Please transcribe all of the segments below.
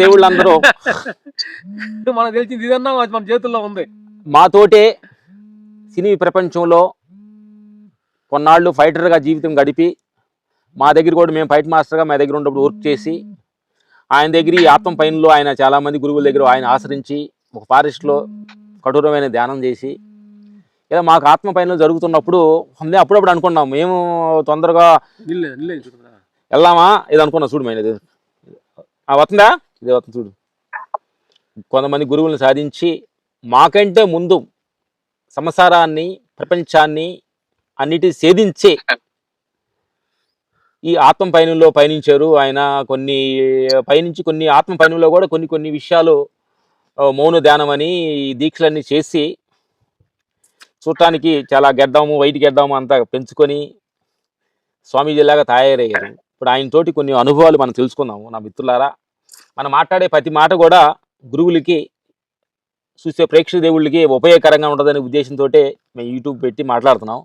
దేవుళ్ళందరూ. మనకు తెలిసింది ఇదన్నా మన చేతుల్లో ఉంది. మాతోటే సినీ ప్రపంచంలో కొన్నాళ్ళు ఫైటర్గా జీవితం గడిపి మా దగ్గర కూడా మేము ఫైట్ మాస్టర్గా మా దగ్గర ఉన్నప్పుడు వర్క్ చేసి ఆయన దగ్గర ఈ ఆత్మ పైనలో ఆయన చాలామంది గురువుల దగ్గర ఆయన ఆశ్రయించి ఒక ఫారెస్ట్లో కఠోరమైన ధ్యానం చేసి ఇలా మాకు ఆత్మ పైన జరుగుతున్నప్పుడు అప్పుడప్పుడు అనుకున్నాం. మేము తొందరగా వెళ్దామా? ఇది అనుకున్నా చూడు మేము వస్తుందా? ఇది వస్తుంది చూడు. కొంతమంది గురువులను సాధించి మాకంటే ముందు సంసారాన్ని ప్రపంచాన్ని అన్నిటి సేధించే ఈ ఆత్మ పయనంలో పయనించారు. ఆయన కొన్ని పయనించి కొన్ని ఆత్మ పయనంలో కూడా కొన్ని కొన్ని విషయాలు మౌన ధ్యానం అని ఈ దీక్షలన్నీ చేసి చూడటానికి చాలా గెడ్డాము వైట్ గెడ్డాము అంతా పెంచుకొని స్వామీజీలాగా తయారయ్యారు. ఇప్పుడు ఆయన తోటి కొన్ని అనుభవాలు మనం తెలుసుకుందాము. నా మిత్రులారా మనం మాట్లాడే ప్రతి మాట కూడా గురువులకి చూసే ప్రేక్షక దేవుళ్ళకి ఉపయోగకరంగా ఉంటుందనే ఉద్దేశంతో మేము యూట్యూబ్ పెట్టి మాట్లాడుతున్నాం.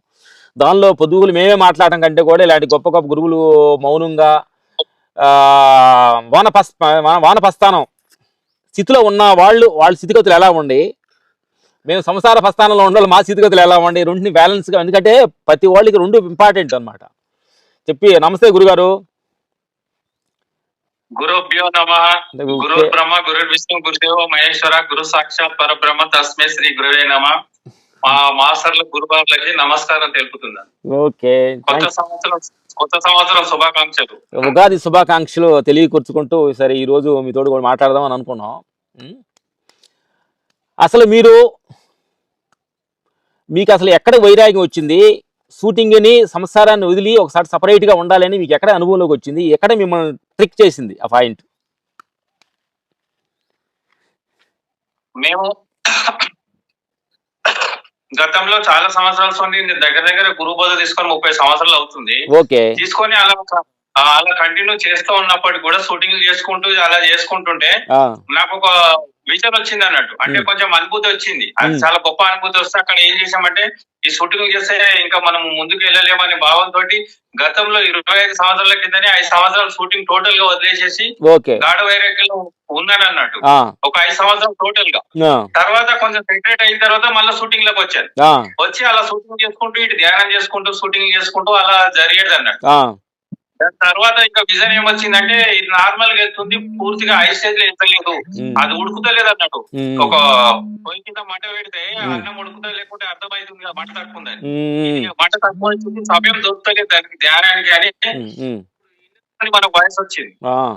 దానిలో పొదుగులు మేమే మాట్లాడటం కంటే కూడా ఇలాంటి గొప్ప గొప్ప గురువులు మౌనంగా వానపస్ వానపస్థానం స్థితిలో ఉన్న వాళ్ళు వాళ్ళ స్థితిగతులు ఎలా ఉండి మేము సంసార ప్రస్థానంలో ఉండాలి మా స్థితిగతులు ఎలా ఉండి రెండుని బ్యాలెన్స్గా ఎందుకంటే ప్రతి వాళ్ళకి రెండు ఇంపార్టెంట్ అన్నమాట. చెప్పి నమస్తే గురుగారు. గురుభ్యో నమ. గురు బ్రహ్మ గురు విష్ణు గురుదేవ మహేశ్వర గురు సాక్షాత్ పరబ్రహ్మ తస్మే శ్రీ గురువే నమ. మా మాస్టర్ల గురుబాబులకి నమస్కారం తెలుపుతున్నాను. ఓకే కొత్త సంవత్సరం కొత్త సంవత్సరం శుభాకాంక్షలు. ఉగాది శుభాకాంక్షలు తెలియకూర్చుకుంటూ సరే ఈ రోజు మీతోడు కూడా మాట్లాడదాం అని అనుకున్నాం? అసలు మీరు మీకు అసలు ఎక్కడ వైరాగ్యం వచ్చింది? షూటింగ్ని సంసారాన్ని వదిలి ఒకసారి separate గా ఉండాలని మీకు ఎక్కడ అనుభవంలోకి వచ్చింది? ఎక్కడ మిమ్మల్ని ట్రిక్ చేసింది ఆ పాయింట్ మేము గతంలో చాలా సంవత్సరాల నుండి దగ్గర దగ్గర గురు బోధ తీసుకొని ముప్పై సంవత్సరాలు అవుతుంది. ఓకే. తీసుకొని అలా అలా కంటిన్యూ చేస్తూ ఉన్నప్పటికీ కూడా షూటింగ్ చేసుకుంటూ అలా చేసుకుంటుంటే నాకు ఒక విజన్ వచ్చింది అన్నట్టు. అంటే. కొంచెం అనుభూతి వచ్చింది. అది. చాలా గొప్ప అనుభూతి వస్తే అక్కడ ఏం చేసామంటే ఈ షూటింగ్ చేస్తే ఇంకా మనం ముందుకు వెళ్ళలేమనే భావంతో గతంలో ఇరవై ఐదు సంవత్సరాల కిందనే ఐదు సంవత్సరాలు షూటింగ్ టోటల్గా వదిలేసేసి గాఢ వైరాగ్యంలో ఉన్నాను అన్నట్టు. ఒక ఐదు సంవత్సరాలు టోటల్గా తర్వాత కొంచెం సెపరేట్ అయిన తర్వాత మళ్ళీ షూటింగ్లోకి వచ్చాను ఆ, వచ్చి అలా షూటింగ్ చేసుకుంటూ ఇటు ధ్యానం చేసుకుంటూ షూటింగ్ చేసుకుంటూ అలా జరిగేది అన్నట్టు. తర్వాత ఇంకా విజన్ ఏమొచ్చిందంటే ఇది నార్మల్గా వెళ్తుంది పూర్తిగా ఐ స్టేజ్లో వెళ్తలేదు అది ఉడుకుతలేదు అన్నట్టు ఒక పొయ్యి కింద మంట పెడితే. అన్నం ఉడుకుతా లేకుంటే అర్థమవుతుంది కదా మంట ఇక మంట తక్కువ సమయం దొరుకుతలేదు దానికి ధ్యానానికి అని మనకు వయసు వచ్చింది.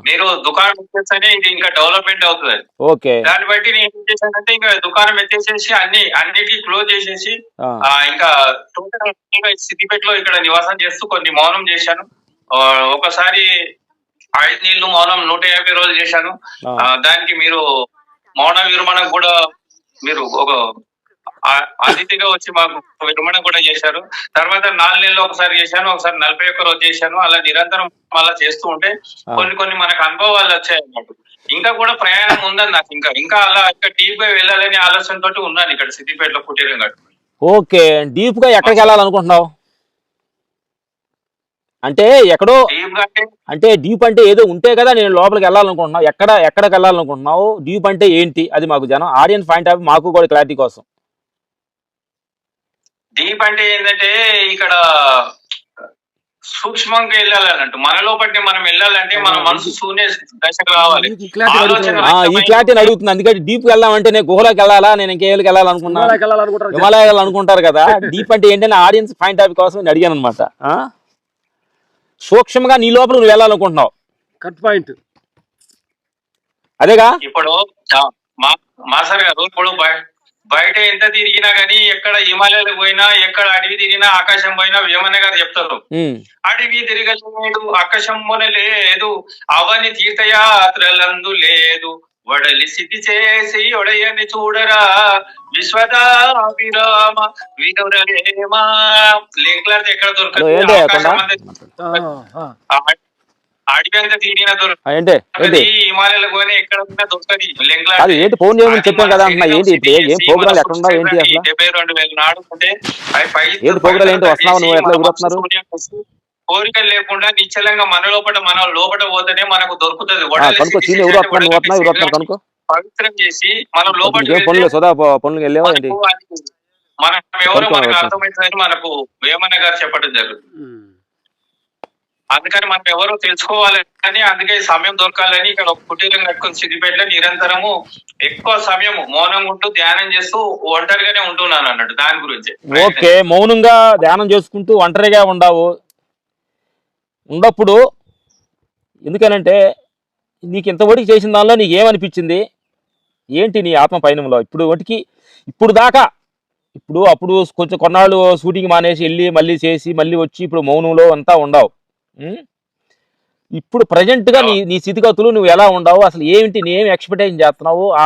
మీరు దుకాణం ఎత్తేస్తేనే ఇది ఇంకా డెవలప్మెంట్ అవుతుంది. ఓకే. దాన్ని బట్టి నేను ఏం చేశానంటే ఇంకా దుకాణం ఎత్తేసేసి అన్ని అన్నిటి క్లోజ్ చేసేసి ఇంకా టోటల్ సిద్దిపేటలో ఇక్కడ నివాసం చేస్తూ కొన్ని మౌనం చేశాను. ఒకసారి ఐదు నీళ్ళు మౌనం నూట యాభై రోజులు చేశాను. దానికి మీరు మౌన విరమణ కూడా మీరు ఒక అతిథిగా వచ్చి మాకు విరమణ కూడా చేశారు. తర్వాత నాలుగు నెలలు ఒకసారి చేశాను ఒకసారి నలభై ఒక్క రోజు చేశాను. అలా నిరంతరం అలా చేస్తూ ఉంటే. కొన్ని కొన్ని మనకు అనుభవాలు వచ్చాయి అన్నమాట ఇంకా కూడా ప్రయాణం ఉందని నాకు ఇంకా ఇంకా అలా ఇంకా డీప్గా వెళ్ళాలనే ఆలోచనతోటి ఉన్నాను ఇక్కడ సిద్దిపేటలో పుట్టిరంగా ఓకే డీప్గా ఎక్కడికి వెళ్ళాలనుకుంటున్నావు? అంటే ఎక్కడో అంటే డీప్ అంటే ఏదో ఉంటే కదా నేను లోపలికి వెళ్ళాలనుకుంటున్నావు. ఎక్కడ ఎక్కడికి వెళ్ళాలనుకుంటున్నావు? డీప్ అంటే ఏంటి? అది మాకు జనం ఆడియన్స్ పాయింట్ ఆఫ్ మాకు కూడా క్లారిటీ కోసం. డీప్ అంటే ఏంటంటే ఇక్కడ సూక్ష్మంగా వెళ్ళాలన్నట్టు. మన లోపలికి మనం వెళ్ళాలంటే మన మనసు శూన్య దశకు రావాలి. ఈ క్లారిటీ అడుగుతుంది. అందుకని డీప్ వెళ్ళామంటే నేను గుహలోకి వెళ్ళాలా? నేను ఇంకేళ్ళకి వెళ్ళాలనుకున్నా వెళ్ళాలనుకుంటారు హిమాలయాలు అనుకుంటారు కదా. డీప్ అంటే ఏంటంటే ఆడియన్స్ పాయింట్ ఆఫ్ కోసం అడిగాను అనమాట సూక్ష్మంగా నీ లోపల నువ్వు వెళ్ళాలనుకుంటున్నావు. Cut point. అదేగా? ఇప్పుడు మాస్టర్ గారు ఇప్పుడు బయ- బయట ఎంత తిరిగినా గానీ ఎక్కడ హిమాలయాలకు పోయినా ఎక్కడ అడవి తిరిగినా ఆకాశం పోయినా వేమన్న గారు చెప్తారు. అడవి తిరగలేదు ఆకాశంబున లేదు అవని తీర్థయాత్రలందు లేదు. వడలి స్థితి చేసి ఒడయని చూడరా. విశ్వదా విరామ వినురవేమ లింక్లర్ ఎక్కడ దొరకదు. ఏంటి అది ఫోన్ చేయమని చెప్పాను కదా అంటున్నా ఏంటి ఇప్పుడు? ఏ- ప్రోగ్రాలు ఎక్కడ ఉన్నావు ఏంటి అసలు? ఏంటి ప్రోగ్రాలు ఏంటి? వస్తున్నావా నువ్వు? ఎట్లా ఎగురుతున్నారు? కోరికలు లేకుండా నిశ్చలంగా మన లోపల మన లోపల పోతేనే మనకు దొరుకుతుంది. పవిత్రం చేసి మనం లోపల పనులు సదా వెళ్ళావా మనం ఎవరు మనకు. అర్థమవుతుందని మనకు వేమన్న గారు చెప్పడం జరుగుతుంది. అందుకని మనం ఎవరో తెలుసుకోవాలి అని అందుకే సమయం దొరకాలని ఇక్కడ ఒక కుటీరం కట్టుకుని సిద్దిపేటలో నిరంతరము ఎక్కువ సమయం మౌనంగా ఉంటూ ధ్యానం చేస్తూ ఒంటరిగానే ఉంటున్నాను అన్నట్టు దాని గురించి. ఓకే మౌనంగా ధ్యానం చేసుకుంటూ ఒంటరిగా ఉండవు. ఉన్నప్పుడు ఎందుకనంటే నీకు ఇంతవరకు చేసిన దానిలో నీకు ఏమనిపించింది ఏంటి నీ ఆత్మ పయనంలో? ఇప్పుడు ఒకటికి ఇప్పుడు దాకా ఇప్పుడు అప్పుడు కొంచెం కొన్నాళ్ళు షూటింగ్ మానేసి వెళ్ళి మళ్ళీ చేసి మళ్ళీ వచ్చి ఇప్పుడు మౌనంలో అంతా ఉండవు. ఇప్పుడు ప్రజెంట్గా నీ నీ స్థితిగతులు నువ్వు ఎలా ఉండవు? అసలు ఏమిటి? నీ ఎక్స్పెక్టేషన్ చేస్తున్నావు? ఆ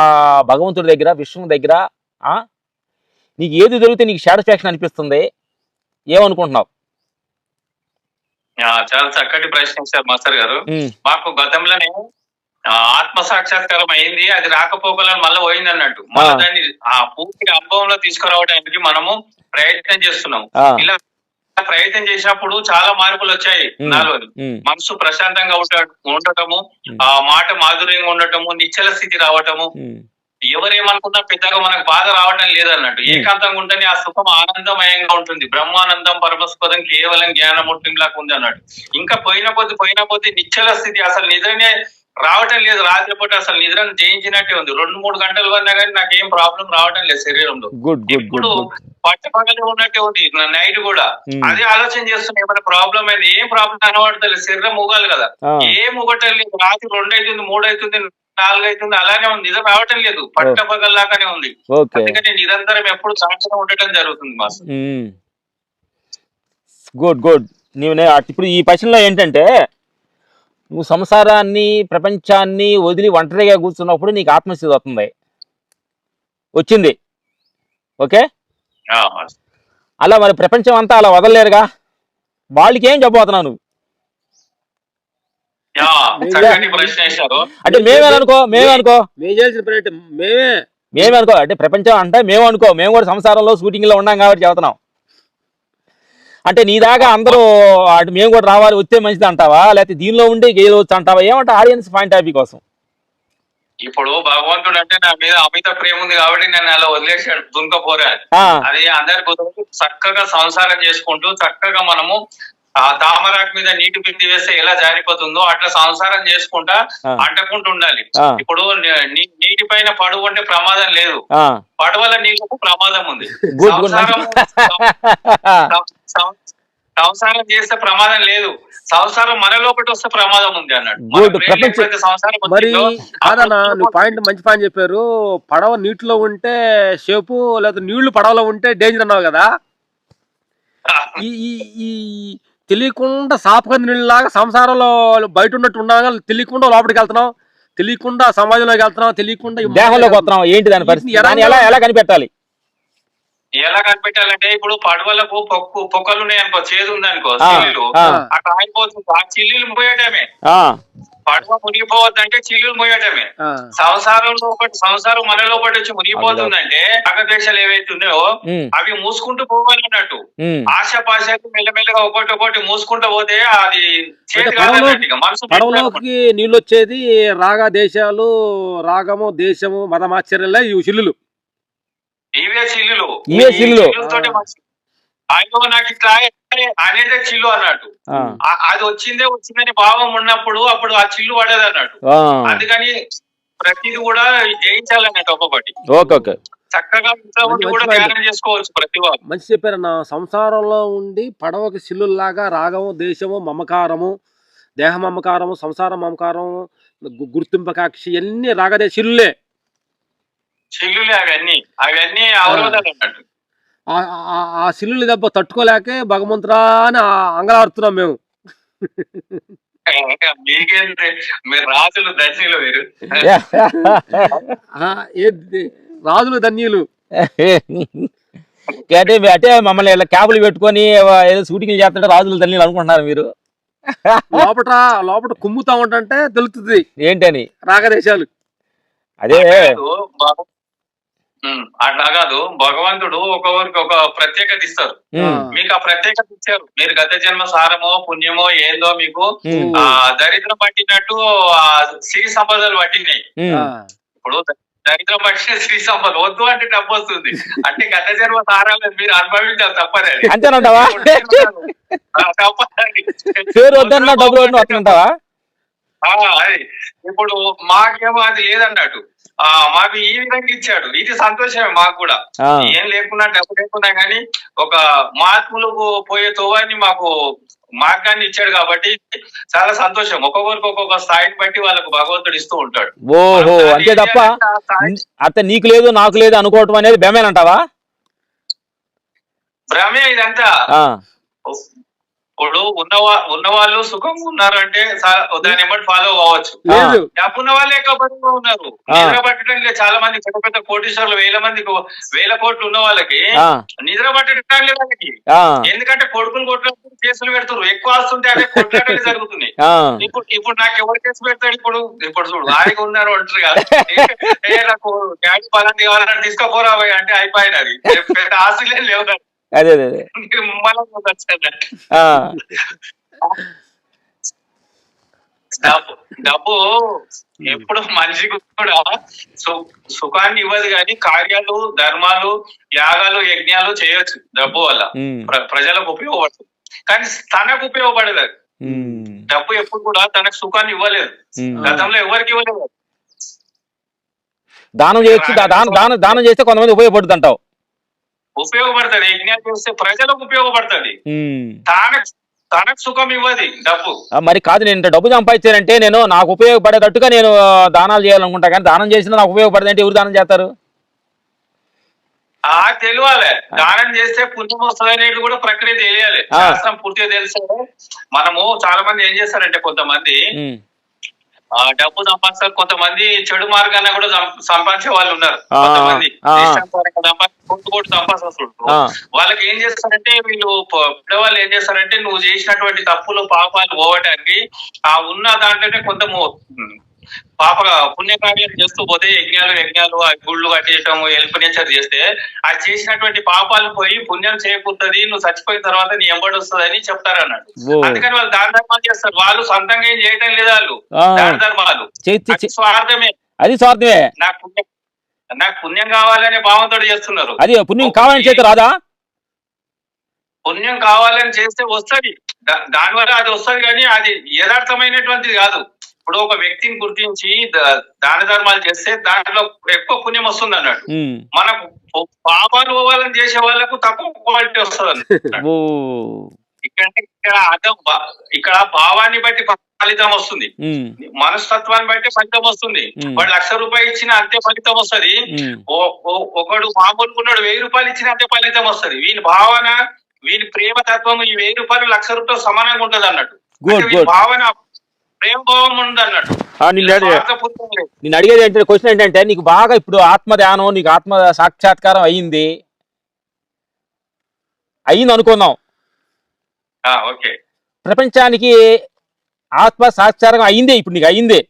భగవంతుడి దగ్గర విశ్వం దగ్గర నీకు ఏది దొరికితే నీకు సాటిస్ఫాక్షన్ అనిపిస్తుంది? ఏమనుకుంటున్నావు? చాలా చక్కటి ప్రశ్న ఇచ్చారు మాస్టర్ గారు. మాకు గతంలోనే ఆత్మ సాక్షాత్కారం అయింది అది రాకపోకలను మళ్ళీ పోయింది అన్నట్టు మళ్ళీ. దాన్ని ఆ పూర్తి అనుభవంలో తీసుకురావడానికి మనము ప్రయత్నం చేస్తున్నాం ఇలా ప్రయత్నం చేసినప్పుడు చాలా మార్పులు వచ్చాయి ఉం. నాలో ఉం, మనసు ప్రశాంతంగా ఉండటము. ఆ మాట మాధుర్యంగా ఉండటము నిశ్చల స్థితి రావటము ఎవరేమనుకున్నా పెద్దగా మనకు బాధ రావడం లేదన్నట్టు. ఏకాంతంగా ఉంటేనే ఆ సుఖం ఆనందమయంగా ఉంటుంది. బ్రహ్మానందం పరమస్పదం కేవలం జ్ఞానమూర్తిలాగా ఉంది అన్నట్టు ఇంకా పోయిన కొద్ది పోయిన కొద్ది నిశ్చల స్థితి అసలు నిద్రనే రావటం లేదు. రాత్రి పూట అసలు నిద్రను జయించినట్టే ఉంది. రెండు మూడు గంటలు పడినా కానీ నాకు ఏం ప్రాబ్లం రావటం లేదు శరీరంలో. ఇప్పుడు పట్టపగలే ఉన్నట్టే ఉంది. నైట్ కూడా. అదే ఆలోచన చేస్తున్నా ఏమైనా ప్రాబ్లం అయింది? ఏం ప్రాబ్లం కనబడతలేదు. శరీరం ఊగాలి కదా. ఏం ఊగటం లేదు. రాత్రి రెండు అవుతుంది మూడు అవుతుంది నాలుగు అవుతుంది అలానే ఉంది. నిజం రావటం లేదు. పట్టపగల్లాగానే ఉంది. ఓకే. అందుకని నిరంతరం ఎప్పుడు సాక్షిగా ఉండటం జరుగుతుంది మాస్. Good good. నీవు ఇప్పుడు ఈ ప్రశ్నలో ఏంటంటే నువ్వు సంసారాన్ని ప్రపంచాన్ని వదిలి ఒంటరిగా కూర్చున్నప్పుడు నీకు ఆత్మస్థితి వస్తుంది. వచ్చింది. ఓకే. అలా మరి ప్రపంచం అంతా అలా వదలలేరుగా? వాళ్ళకి ఏం చెప్పబోతున్నావు నువ్వు ఆ, చక్కటి ప్రశ్న వేశారు అంటే మేమే అనుకో మేమే అనుకో. మేము చేయాల్సిన ప్రయత్నం మేమే. మేమే అనుకో అంటే ప్రపంచం అంటే మేము అనుకో మేము కూడా సంసారంలో షూటింగ్లో ఉన్నాం కాబట్టి చెబుతున్నాం. అంటే నీ దాకా అందరూ అటు మేము కూడా రావాలి వస్తే మంచిది అంటావా? లేకపోతే దీనిలో ఉండి గేయవచ్చు అంటావా? ఏమంటే ఆడియన్స్ పాయింట్ ఆఫ్ వ్యూ కోసం. ఇప్పుడు భగవంతుడు అంటే నా మీద అమిత ప్రేమ ఉంది కాబట్టి నన్ను అలా వదిలేశాడు దుంకపోరా అది అందరి కుదరదు చక్కగా సంసారం చేసుకుంటూ చక్కగా మనము ఆ తామరాకు మీద నీటి బింది వేస్తే ఎలా జారిపోతుందో అట్లా సంసారం చేసుకుంటా ఆ. అంటకుంటూ ఉండాలి. ఇప్పుడు నీటి పైన పడువు అంటే ప్రమాదం లేదు. పడవల నీళ్ళకు ప్రమాదం ఉంది. సంసారం సంసారం చేస్తే ప్రమాదం లేదు. సంసారం మన లోపల వస్తే ప్రమాదం ఉంది అన్నాడు. మరి కాదన్నా నువ్వు పాయింట్ మంచి పాయింట్ చెప్పారు. పడవ నీటిలో ఉంటే షేపు లేదా నీళ్ళు పడవలో ఉంటే డేంజర్ అన్నావు కదా. ఈ ఈ ఈ తెలియకుండా సాపకంది నీళ్ళలాగా సంసారంలో బయట ఉన్నట్టు ఉండగా తెలియకుండా లోపలికి వెళ్తున్నావు తెలియకుండా సమాజంలోకి వెళ్తున్నావు తెలియకుండా దేహంలోకి వస్తున్నాం. ఏంటి దాని పరిస్థితి? ఎలా ఎలా కనిపెట్టాలి? ఎలా కనిపెట్టాలంటే ఇప్పుడు పడవలకు పొక్కు పొక్కలు ఉన్నాయి అనుకో చేదు ఉంది అనుకో చిల్లులు. అక్కడ ఆగిపోతుంది. ఆ చిల్లులు పోయటమే పడవ మునిగిపోవద్దంటే చిల్లులు పోయటమే సంసారంలో ఒకటి సంసారం మనలో ఒకటి వచ్చి మునిగిపోతుందంటే అగద్వేషాలు ఏవైతే ఉన్నాయో అవి మూసుకుంటూ పోవాలి అన్నట్టు. ఆశ పాశకి మెల్లమెల్లగా ఒకటి ఒకటి మూసుకుంటూ పోతే అది. పడవలోకి నీళ్ళు వచ్చేది రాగ దేశాలు రాగము దేశము మతమాశ్చర్యాలే ఇవి చిల్లులు. నాకు ఇట్లా అనేదే చిల్లు అన్నట్టు అది వచ్చిందే వచ్చిందని భావం ఉన్నప్పుడు అప్పుడు ఆ చిల్లు పడదు అన్నట్టు ఆ. అందుకని ప్రతిది కూడా జయించాలన్నట్టు ఒక్కొక్కటి. Okay okay. చక్కగా ఇంట్లో ఉండి మంచి కూడా. ధ్యానం చేసుకోవచ్చు ప్రతి మంచి చెప్పారన్న సంసారంలో ఉండి పడవకి సిల్లుల్లాగా రాగము దేశము మమకారము దేహ మమకారము సంసార మమకారము గుర్తింపకాక్షి ఇవన్నీ రాగదే సిల్లులే చిల్లులే అవన్నీ. అవన్నీ అవరోధాలు అన్నట్టు ఆ- సిల్లులు దెబ్బ తట్టుకోలేకే భగవంతురా అని అంగలాడుతున్నాం మేము. మీకేంటి? మీరు రాజులు దర్శిలు మీరు. ఆ, ఏంది రాజులు ధన్యులు. అంటే అంటే మమ్మల్ని ఇలా క్యాబులు పెట్టుకొని ఏదో షూటింగ్ చేస్తుంటే రాజులు తల్లి అనుకుంటున్నారు మీరు. లోపట లోపట కుమ్ముతా ఉంటే తెలుస్తుంది ఏంటని రాగదేశాలు అదే. అట్లా కాదు. భగవంతుడు ఒక్కొక్కరికి ఒక ప్రత్యేకత ఇస్తారు. మీకు ఆ ప్రత్యేకత ఇచ్చారు. మీరు గత జన్మ సారమో పుణ్యమో ఏందో మీకు ఆ దరిద్రం పట్టినట్టు ఆ సిరి సంపదలు పట్టినాయి. ఇప్పుడు దరిద్రం పట్టిన శ్రీ సంపద. వద్దు అంటే డబ్బు వస్తుంది. అంటే గత జన్మ సారాలు మీరు అనుభవించాలి తప్పదు అది అంతేనంటావా డబ్బులు అది ఇప్పుడు మాకేమో అది లేదన్నట్టు ఆ మాకు ఈ విధంగా ఇచ్చాడు. ఇది సంతోషమే మాకు కూడా. ఏం లేకున్నా డబ్బు లేకున్నా గానీ ఒక మహాత్ములు పోయే తోవాన్ని మాకు మార్గాన్ని ఇచ్చాడు కాబట్టి చాలా సంతోషం. ఒక్కొక్కరికి ఒక్కొక్క స్థాయిని బట్టి వాళ్ళకు భగవంతుడు ఇస్తూ ఉంటాడు. ఓహో అంతే తప్ప అత్త నీకు లేదు నాకు లేదు అనుకోవటం అనేది బెమేనంటావా భ్రమే ఇదంతా. ఇప్పుడు ఉన్నవా ఉన్నవాళ్ళు సుఖంగా ఉన్నారంటే దాన్ని ఎమ్మటి ఫాలో కావచ్చు. డబ్బున్న వాళ్ళే కబడ్డీలో ఉన్నారు. నిద్ర పట్టడం లేదు. చాలా మంది పెద్ద పెద్ద కోటీశ్వరులు వేల మంది వేల కోట్లు ఉన్న వాళ్ళకి నిద్ర పట్టడం లేదు వాళ్ళకి. ఎందుకంటే కొడుకులు కొట్లాడుతూ కేసులు పెడుతున్నారు. ఎక్కువ వస్తుంటే అదే కొట్లాటలు జరుగుతున్నాయి. ఇప్పుడు ఇప్పుడు నాకు ఎవరు కేసు పెడతాడు ఇప్పుడు? ఇప్పుడు చూడు ఆయన ఉన్నారు అంటారు కదా. నాకు డాడీ పలాంటి కావాలని తీసుకోపోరా అంటే అయిపోయినది. పెద్ద ఆశలే లేవు అదే అదే. ఆ, డబ్బు డబ్బు ఎప్పుడు మనిషికి కూడా సు- సుఖాన్ని ఇవ్వదు కానీ కార్యాలు ధర్మాలు యాగాలు యజ్ఞాలు చేయొచ్చు డబ్బు వల్ల. ఉమ్, ప్ర- ప్రజలకు ఉపయోగపడుతుంది కానీ తనకు ఉపయోగపడదు అది. ఉమ్, డబ్బు ఎప్పుడు కూడా తనకు సుఖాన్ని ఇవ్వలేదు. ఉమ్. గతంలో ఎవరికి ఇవ్వలేదు? దానం చేయొచ్చు దా- దానం దానం దానం చేస్తే కొంతమంది ఉపయోగపడుతుంది అంటావు ఉపయోగపడుతుంది. యజ్ఞాలు చేస్తే ప్రజలకు ఉపయోగపడుతుంది. తనకు తనకు సుఖం ఇవ్వదు డబ్బు. మరి కాదు నేను డబ్బు సంపాదించానంటే నేను నాకు ఉపయోగపడేటట్టుగా నేను దానాలు చేయాలనుకుంటా. కానీ దానం చేసినా నాకు ఉపయోగపడదంటే ఎవరు దానం చేస్తారు? ఆ తెలియాలి. దానం చేస్తే పుణ్యం వస్తుంది అనేది కూడా ప్రక్రియ తెలియాలి. శాస్త్రం పూర్తిగా తెలిసే మనము చాలా మంది ఏం చేస్తారంటే కొంతమంది డబ్బు సంపాదిస్తారు కొంతమంది చెడు మార్గాన కూడా సంపాదించే వాళ్ళు ఉన్నారు ఆ, కొంతమంది ఆ. సంపాదిస్తుంటారు ఆ. వాళ్ళకి ఏం చేస్తారంటే వీళ్ళు ప- పెద్దవాళ్ళు ఏం చేస్తారంటే నువ్వు చేసినటువంటి తప్పులు పాపాలు పోవడానికి ఆ ఉన్న దాంట్లోనే కొంత పాప పుణ్యకార్యాలు చేస్తూ పోతే యజ్ఞాలు యజ్ఞాలు ఆ గుళ్ళు కట్టేయటం హెల్ప్ నేచర్ చేస్తే ఆ చేసినటువంటి పాపాలు పోయి పుణ్యం చేకూరుతుంది నువ్వు చచ్చిపోయిన తర్వాత నీ ఎంబడి వస్తుంది అని చెప్తారు అన్నాడు. అందుకని వాళ్ళు దాన ధర్మాలు చేస్తారు. వాళ్ళు సొంతంగా ఏం చేయటం లేదు వాళ్ళు. దాన ధర్మాలు. స్వార్థమే. అది స్వార్థమే. నాకు పుణ్యం నాకు పుణ్యం కావాలనే భావంతో చేస్తున్నారు. అది పుణ్యం కావాలని చేతి రాదా? పుణ్యం కావాలని చేస్తే వస్తది. దా- దాని వల్ల అది వస్తది కానీ అది యథార్థమైనటువంటిది కాదు. ఇప్పుడు ఒక వ్యక్తిని గుర్తించి దాన ధర్మాలు చేస్తే దాంట్లో ఎక్కువ పుణ్యం వస్తుంది అన్నాడు. మనకు పాపాలు పోవాలని చేసే వాళ్ళకు తక్కువ క్వాలిటీ వస్తుంది అన్నాడు. ఇక్కడ ఇక్కడ అర్థం ఇక్కడ భావాన్ని బట్టి ఫలితం వస్తుంది. మనస్తత్వాన్ని బట్టి ఫలితం వస్తుంది. వాడు లక్ష రూపాయలు ఇచ్చిన అంతే ఫలితం వస్తది. ఒకడు మామూలుగా ఉన్నాడు వెయ్యి రూపాయలు ఇచ్చిన అంతే ఫలితం వస్తది. వీని భావన వీని ప్రేమ తత్వం ఈ వెయ్యి రూపాయలు లక్ష రూపాయలు సమానంగా ఉంటది అన్నట్టు. భావన ప్రేమ భావం ఉంది. నేను అడిగేది ఏంటంటే క్వశ్చన్ ఏంటంటే నీకు బాగా ఇప్పుడు ఆత్మ ధ్యానం నీకు ఆత్మ సాక్షాత్కారం అయ్యింది అయ్యింది అనుకుందాం ఓకే. ప్రపంచానికి ఆత్మ సాక్షాత్కారం అయిందే ఇప్పుడు నీకు అయిందే.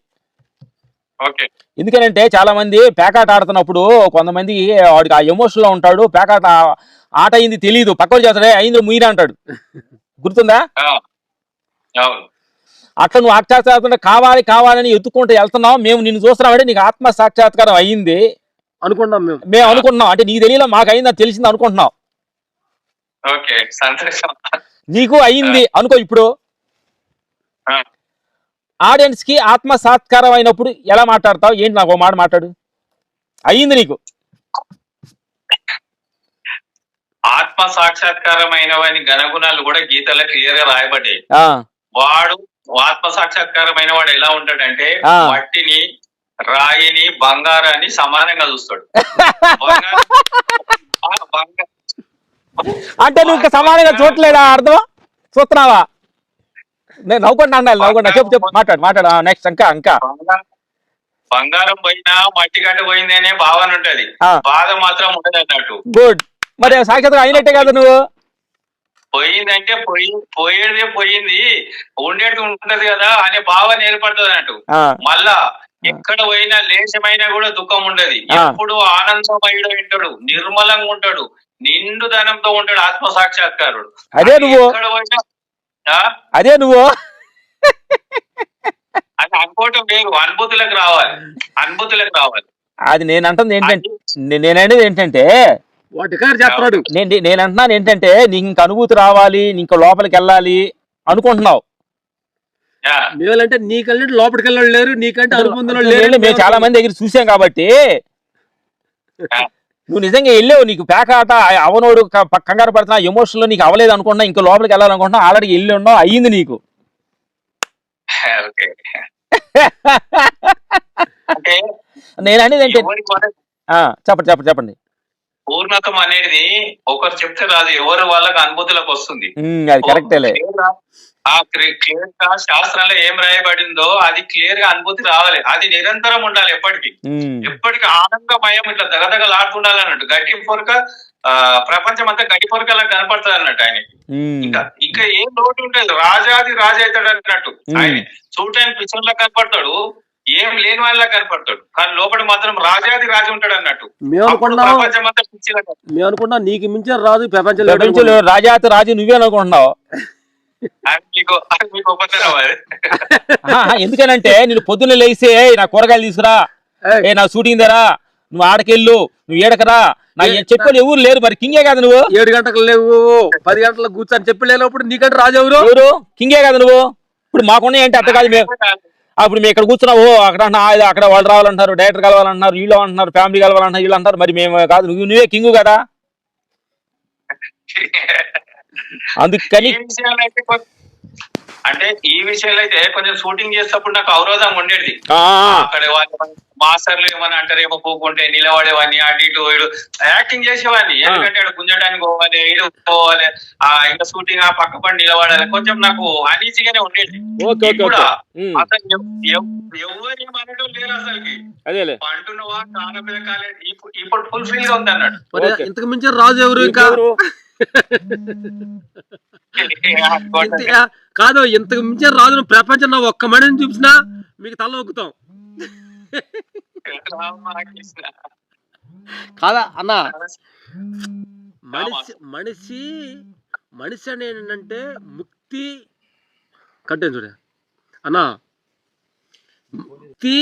ఎందుకనంటే చాలా మంది పేకాట ఆడుతున్నప్పుడు కొంతమంది వాడికి ఆ ఎమోషన్లో ఉంటాడు పేకాట ఆట అయింది తెలియదు పక్కన చేస్తాడే అయింది మీరే అంటాడు. గుర్తుందా? అట్లా నువ్వు సాక్షాత్కారం కావాలి కావాలని ఎత్తుకుంటూ వెళ్తున్నావు. మేము నిన్ను చూస్తున్నామంటే నీకు ఆత్మ సాక్షాత్కారం అయ్యింది అనుకున్నాం మేము. మేము అనుకుంటున్నాం. అంటే నీకు తెలియదు మాకు అయింది అది తెలిసింది అనుకుంటున్నాం ఓకే సంతోషం. నీకు అయింది అనుకో ఇప్పుడు. ఆ, ఆడియన్స్కి ఆత్మ సాత్కారం అయినప్పుడు ఎలా మాట్లాడతావు? ఏంటి నాకు ఒక మాట మాట్లాడు. అయ్యింది నీకు. ఆత్మ సాక్షాత్కారమైనవని గణగుణాలు కూడా గీతలో క్లియర్గా రాయబడ్డాయి. ఆ. వాడు ఆత్మ సాక్షాత్కారమైన వాడు ఎలా ఉంటాడంటే. మట్టిని రాయిని బంగారాన్ని సమానంగా చూస్తాడు. అంటే నువ్వు ఇంకా సమానంగా చూడలేదా అర్థం చూస్తున్నావా? నేను నవ్వుకుంటా అన్నాను నవ్వుకుంటా. చెప్పు చెప్పు మాట్లాడు మాట్లాడు. నెక్స్ట్ ఇంకా ఇంకా బంగారం- పోయినా మట్టి గడ్డ పోయిందనే భావన ఉంటది. బాధ మాత్రం ఉండదు అన్నట్టు గుడ్ మరి సాక్షాత్కారం అయినట్టే కదా నువ్వు? పోయిందంటే పోయి పోయేదే పోయింది. ఉండేట్టు ఉంటది కదా అనే భావన ఏర్పడుతుంది అన్నట్టు. మళ్ళా ఎక్కడ పోయినా లేచమైనా కూడా దుఃఖం ఉండదు. ఎప్పుడు ఆనందమయుడు ఉంటాడు నిర్మలంగా ఉంటాడు నిండు ధనంతో ఉంటాడు ఆత్మ సాక్షాత్కారుడు అదే నువ్వు. ఎక్కడ పోయినా? అదే నువ్వు. అది అనుకోవటం వేరు అనుభూతులకు రావాలి. అనుభూతులకు రావాలి. అది నేను అంటుంది ఏంటంటే నే- నేను అనేది ఏంటంటే చేస్తున్నాడు. నేను నేను అంటున్నాను ఏంటంటే నీకు ఇంక అనుభూతి రావాలి ఇంకా లోపలికి వెళ్ళాలి అనుకుంటున్నావు. నీకంటే లోపలికి వెళ్ళాడు లేరు నీకంటే మేము- మేము చాలా మంది దగ్గర చూసాం కాబట్టి. నువ్వు నిజంగా వెళ్ళావు నీకు పేకాట అవనోడు క- ప- కంగారు పడుతున్నా ఎమోషన్లో నీకు అవ్వలేదు అనుకుంటున్నా ఇంకా లోపలికి వెళ్ళాలనుకుంటున్నా ఆల్రెడీ వెళ్ళి ఉన్నావు అయ్యింది నీకు. నేను అనేది ఏంటి? చెప్పండి చెప్పండి చెప్పండి. పూర్ణత్వం అనేది ఒకరు చెప్తే రాదు ఎవరు వాళ్ళకి అనుభూతులకు వస్తుంది. ఆ క్లియర్గా శాస్త్రంలో ఏం రాయబడిందో అది క్లియర్గా అనుభూతి రావాలి. అది నిరంతరం ఉండాలి ఎప్పటికీ. ఎప్పటికీ ఆనందమయం ఇట్లా దగదగలాడుతుండాలి అన్నట్టు గడ్డి పొరక ఆ, ప్రపంచం అంతా గడ్డి పొరకలా కనపడుతుంది అన్నట్టు ఆయన ఇంకా ఇంకా ఏం లోటు ఉంటుంది రాజాది రాజు అవుతాడు అన్నట్టు. ఆయన చూడటానికి పిక్చర్ లా కనపడతాడు. ఏం లేని వాళ్ళ కనపడతాడు. కానీ లోపల మాత్రం రాజాది రాజు ఉంటాడు అన్నట్టు. మేము అనుకున్నాం నీకు మించిన రాదు ప్రపంచంలో రాజాతి రాజు నువ్వే అనుకుంటున్నావు. ఎందుకనంటే నేను పొద్దున్న "ఏయ్, నా కూరగాయలు తీసుకురా. ఏయ్. ఏ నా షూటింగ్ దరా నువ్వు ఆడకెళ్ళు నువ్వు ఏడకరా. నా చెప్పాలి ఎవరు లేరు మరి కింగే కదా నువ్వు. ఏడు గంటలకు లేవు పది గంటలకు కూర్చొని చెప్పి లేనప్పుడు నీకంటే రాజు ఎవరు? ఎవరు? కింగే కదా నువ్వు. ఇప్పుడు మాకున్నాయి అంటే అట్ట కాదు మేము. అప్పుడు మేము ఇక్కడ కూర్చున్నావు అక్కడ అంటున్నా, అక్కడ వాళ్ళు రావాలంటారు డైరెక్టర్ కలవాలంటున్నారు వీళ్ళు అంటున్నారు ఫ్యామిలీ కలవాలంటారు వీళ్ళు అంటారు మరి మేము కాదు నువ్వు నువ్వే కింగు కదా. అందుకని ఈ విషయంలో అయితే కొ- అంటే ఈ విషయంలో అయితే కొంచెం షూటింగ్ చేసేటప్పుడు నాకు అవరోధంగా ఉండేది. ఆ, అక్కడ వాళ్ళు మాస్టర్లు ఏమని అంటారేమో పోకుంటే నిలబడేవాడిని అటు ఇటు ఇటు యాక్టింగ్ చేసేవాడిని. ఎందుకంటే ఇక్కడ గుంజడానికి పోవాలి ఇటు పోవాలి ఆ ఇంకా షూటింగ్ ఆ పక్క పడి నిలబడాలి. కొంచెం నాకు అనీజీగానే ఉండేది. ఓకే ఓకే కూడా అసలు ఎవ్- ఎవ్- ఎవరు ఏమనడం లేరు అసలుకి. అదేలే. అంటున్నవా కానపే కాలేదు ఇప్పుడు ఫుల్ ఫిల్గా ఉంది అన్నాడు. ఇంతకు మించిన రాజు ఎవరు ఇంకా? కాదు ఇంతకు మించి రాదు ప్రపంచం నా ఒక్క మనిషిని చూపించినా మీకు తల ఒక్కుతాం కాదా అన్న? మనిషి మనిషి మనిషి అని ఏంటంటే ముక్తి కట్టాను చూడ. అన్నా ముక్తి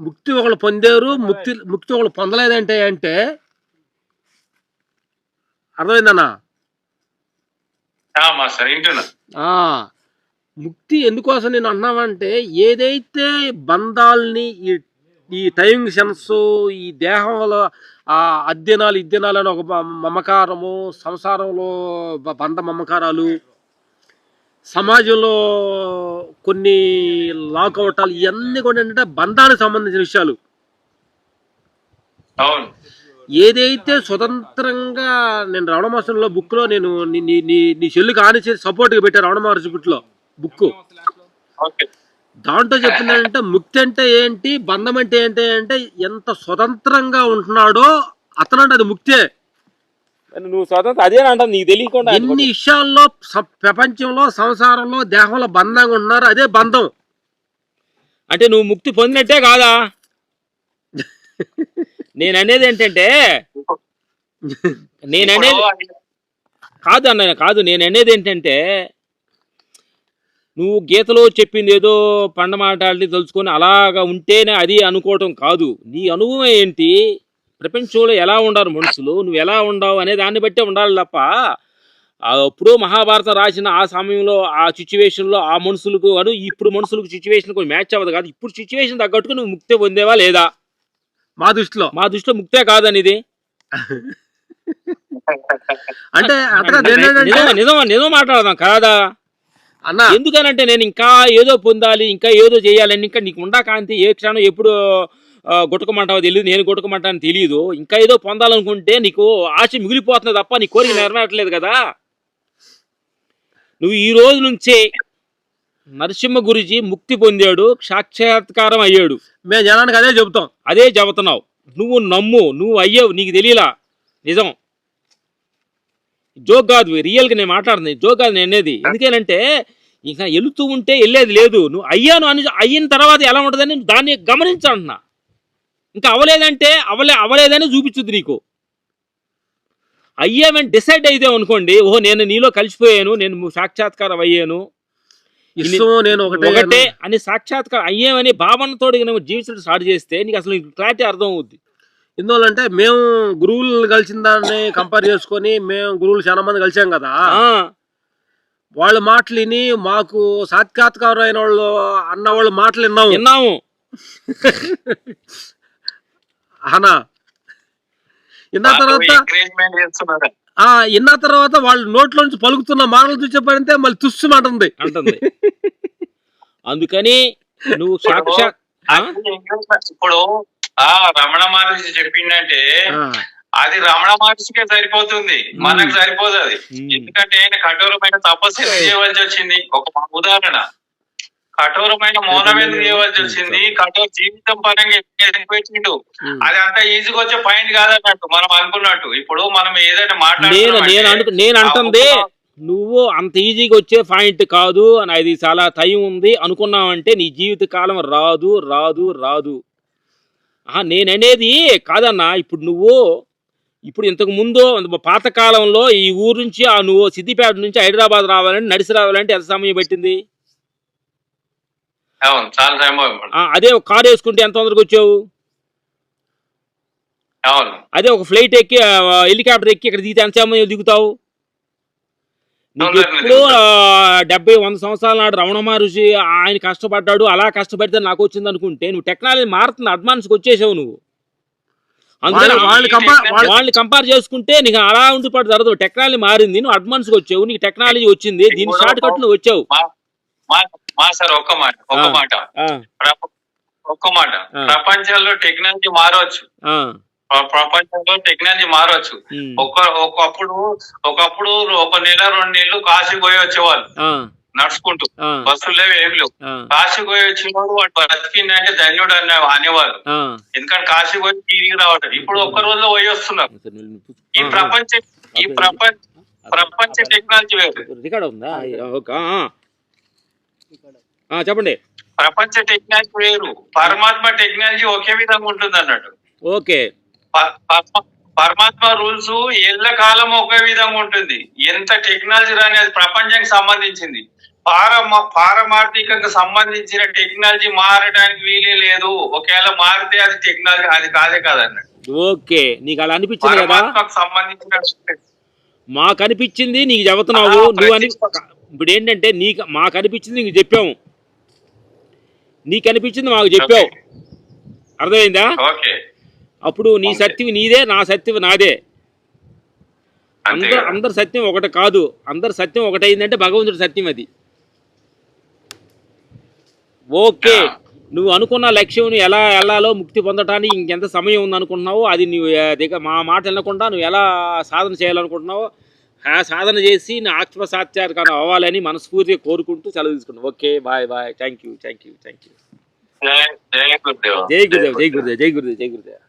ముక్తి ఒకళ్ళు పొందారు ముక్తి ముక్తి ఒకళ్ళు పొందలేదంటే అంటే అర్థమైందన్నా? ముక్తి ఎందుకోసం నేను అన్నామంటే ఏదైతే బంధాల్ని ఈ ఈ టైమింగ్ సెన్స్ ఈ దేహంలో ఆ అద్దెనాలు ఇద్దెనాలు అని ఒక మమకారము సంసారంలో బంధ మమకారాలు సమాజంలో కొన్ని లాకౌటాలు ఇవన్నీ కూడా ఏంటంటే బంధానికి సంబంధించిన విషయాలు. అవును. ఏదైతే స్వతంత్రంగా నేను రమణ మహర్షిలో బుక్లో నేను నీ నీ- నీ నీ చెల్లికి ఆని చేసి సపోర్ట్గా పెట్టాను రమణ మహర్షి బుక్లో బుక్ దాంట్లో చెప్పిందంటే ముక్తి అంటే ఏంటి బంధం అంటే ఏంటి అంటే ఎంత స్వతంత్రంగా ఉంటున్నాడో అతనంటే అది ముక్తే. నువ్వు స్వతంత్రం అదేనంటా నీకు తెలియకుండా ఎన్ని విషయాల్లో ప్రపంచంలో సంసారంలో దేహంలో బంధంగా ఉన్నారు అదే బంధం. అంటే నువ్వు ముక్తి పొందినట్టే కాదా? నేను అనేది ఏంటంటే నేను అనేది కాదు అన్న కాదు నేను అనేది ఏంటంటే నువ్వు గీతలో చెప్పింది ఏదో పండమాటాలని తెలుసుకొని అలాగా ఉంటేనే అది అనుకోవటం కాదు. నీ అనుభవం ఏంటి? ప్రపంచంలో ఎలా ఉండారు మనుషులు? నువ్వు ఎలా ఉండవు అనే దాన్ని బట్టే ఉండాలి తప్ప అప్పుడు మహాభారతం రాసిన ఆ సమయంలో ఆ సిచ్యువేషన్లో ఆ మనుషులకు అను ఇప్పుడు మనుషులకు సిచ్యువేషన్ కొంచెం మ్యాచ్ అవ్వదు కాదు. ఇప్పుడు సిచ్యువేషన్ తగ్గట్టుకు నువ్వు ముక్తి పొందేవా లేదా? మా దృష్టిలో. మా దృష్టిలో ముక్తే కాదనిది. అంటే అట్లా నిజం మాట్లాడదాం కాదా? అన్న. ఎందుకనంటే నేను ఇంకా ఏదో పొందాలి ఇంకా ఏదో చేయాలని ఇంకా నీకు ఉండా కాంతి? ఏ క్షణం ఎప్పుడు ఆ, గుట్టకమంటావో తెలియదు నేను గుట్టకమంటానని తెలియదు ఇంకా ఏదో పొందాలనుకుంటే నీకు ఆశ మిగిలిపోతుంది తప్ప నీ కోరిక నెరవేరట్లేదు కదా. నువ్వు ఈ రోజు నుంచే నరసింహ గురుజీ ముక్తి పొందాడు సాక్షాత్కారం అయ్యాడు. మేము జనానికి అదే చెబుతాం. అదే చెబుతున్నావు. నువ్వు నమ్ము నువ్వు అయ్యావు నీకు తెలియలా? నిజం. జోక్ కాదు రియల్గా నేను మాట్లాడుతుంది. జోక్ కాదు నేను అనేది. ఎందుకేనంటే ఇంకా వెళుతూ ఉంటే వెళ్ళేది లేదు. నువ్వు అయ్యాను అని అయిన తర్వాత ఎలా ఉంటుందని దాన్ని గమనించు అంటున్నా ఇంకా అవలేదంటే అవలే అవలేదని చూపించుద్ది నీకు. అయ్యామని డిసైడ్ అయితే అనుకోండి. ఓహో నేను నీలో కలిసిపోయాను నేను సాక్షాత్కారం అయ్యాను. నేను ఒకటే అని సాక్షాత్కారం అయ్యామని భావనతో నువ్వు జీవించడం స్టార్ట్ చేస్తే నీకు అసలు క్లారిటీ అర్థం అవుద్ది ఎందువల్లంటే మేము గురువులు కలిసిన దాన్ని కంపేర్ చేసుకొని మేము గురువులు చాలా మంది కలిసాం కదా. ఆ, వాళ్ళ మాటలు విని మాకు సాక్షాత్కారం అయిన వాళ్ళు అన్న వాళ్ళ మాటలు విన్నాము. విన్నాము. అనా. విన్న తర్వాత ఆ విన్న తర్వాత వాళ్ళు నోట్లో నుంచి పలుకుతున్న మాటలు చూసేపడితే మళ్ళీ తుస్సుమంటుంది అంటుంది. అందుకని నువ్వు. ఇప్పుడు ఆ? రమణ మహర్షి చెప్పిండంటే ఆ, అది రమణ మహర్షికే సరిపోతుంది. మనకు సరిపోదు అది. మ్మ్. ఎందుకంటే ఆయన కఠోరమైన తపస్సు చేయవలసి వచ్చింది. ఒక ఉదాహరణ. కఠోరమైన మౌనం ఎందుకు చేయవలసి వచ్చింది? కఠోర జీవితం పరంగా పెట్టిండు. అది అంత ఈజీగా వచ్చే పాయింట్ కాదన్నట్టు మనం అనుకున్నట్టు. ఇప్పుడు మనం ఏదైనా నేను మాట్లాడుతున్నాం నేను అంటుంది నువ్వు అంత ఈజీగా వచ్చే పాయింట్ కాదు అని అది చాలా టైం ఉంది. అనుకున్నావంటే నీ జీవిత కాలం రాదు రాదు రాదు. నేననేది కాదన్నా. ఇప్పుడు నువ్వు ఇప్పుడు ఇంతకు ముందు పాత కాలంలో ఈ ఊరు నుంచి ఆ నువ్వు సిద్దిపేట నుంచి హైదరాబాద్ రావాలంటే నడిచి రావాలంటే ఎంత సమయం పట్టింది? అవును చాలా టైం అవుతుంది. ఆ, అదే ఒక కారు వేసుకుంటే ఎంత తొందరగా వచ్చావు? అవును. అదే ఒక ఫ్లైట్ ఎక్కి హెలికాప్టర్ ఎక్కి ఇక్కడ దిగితే ఎంత సమయం దిగుతావు? నీకు ఎప్పుడో డెబ్బై వంద సంవత్సరాల నాడు రమణ మహర్షి ఆయన కష్టపడ్డాడు అలా కష్టపడితే నాకు వచ్చింది అనుకుంటే నువ్వు టెక్నాలజీ మారుతుంది అడ్వాన్స్కి వచ్చేసావు నువ్వు. అందుకని వాళ్ళని కంపేర్ చేసుకుంటే నీకు అలా ఉండిపోటు జరగదు. టెక్నాలజీ మారింది నువ్వు అడ్వాన్స్కి వచ్చావు నీకు టెక్నాలజీ వచ్చింది దీని షార్ట్ కట్ నువ్వు వచ్చావు. మా- సార్ ఒక్క మాట ఒక్క. మాట. ఒక్క మాట. ప్రపంచంలో టెక్నాలజీ మారవచ్చు ప్రపంచంలో టెక్నాలజీ మారవచ్చు ఉమ్, ఒక ఒకప్పుడు ఒకప్పుడు ఒక నెల రెండు నెలలు కాశీ పోయి వచ్చేవాళ్ళు. నడుచుకుంటూ. బస్సులు లేవు ఏం లేవు. కాశీ పోయి వచ్చినోడు వాడు బతికిందంటే ధన్యుడు అనే అనేవాళ్ళు ఆ. ఎందుకంటే కాశీ పోయి తిరిగి రావడం. ఇప్పుడు ఒక్క రోజులో పోయి వస్తున్నారు ఈ ప్రపంచ ఈ ప్రపంచ ప్రపంచ టెక్నాలజీ వేరు రికార్డ్ ఉందా ఓకే ఆ, ఆ, చెప్పండి. ప్రపంచ టెక్నాలజీ వేరు. పరమాత్మ టెక్నాలజీ ఒకే విధంగా ఉంటుంది అన్నట్టు. ఓకే. పరమాత్మ రూల్స్ ఎల్ల కాలం ఒకే విధంగా ఉంటుంది. ఎంత టెక్నాలజీ రాని అది ప్రపంచానికి సంబంధించింది. పారమ పారమార్థికంగా సంబంధించిన టెక్నాలజీ మారడానికి వీలే లేదు. ఒకవేళ మారితే అది టెక్నాలజీ అది కాదే కాదన్నట్టు. ఓకే. నీకు అలా అనిపించింది కదా? పరమాత్మకు సంబంధించిన మాకు అనిపించింది నీకు చెబుతున్నావు. నువ్వు అని ఇప్పుడు ఏంటంటే నీకు మాకు అనిపించింది నీకు చెప్పాము. నీకు అనిపించింది మాకు చెప్పావు. అర్థమైందా? అప్పుడు నీ. సత్యం నీదే నా సత్యం నాదే. అందరు. అందరు సత్యం ఒకటి కాదు. అందరు సత్యం ఒకటైందంటే భగవంతుడి సత్యం అది. ఓకే. నువ్వు అనుకున్న లక్ష్యం ఎలా వెళ్ళాలో ముక్తి పొందటానికి ఇంకెంత సమయం ఉంది అనుకుంటున్నావో అది నువ్వు మా మాట వినకుండా నువ్వు ఎలా సాధన చేయాలనుకుంటున్నావో ఆ సాధన చేసి నా ఆత్మసాత్యాధికారం అవ్వాలని మనస్ఫూర్తిగా కోరుకుంటూ సెలవు తీసుకున్నావు okay bye bye. Thank you thank you thank you జై జై గురుదేవ్. జై గురుదేవ్ జై గురుదేవ్ జై గురుదేవ్ జై గురుదేవ్.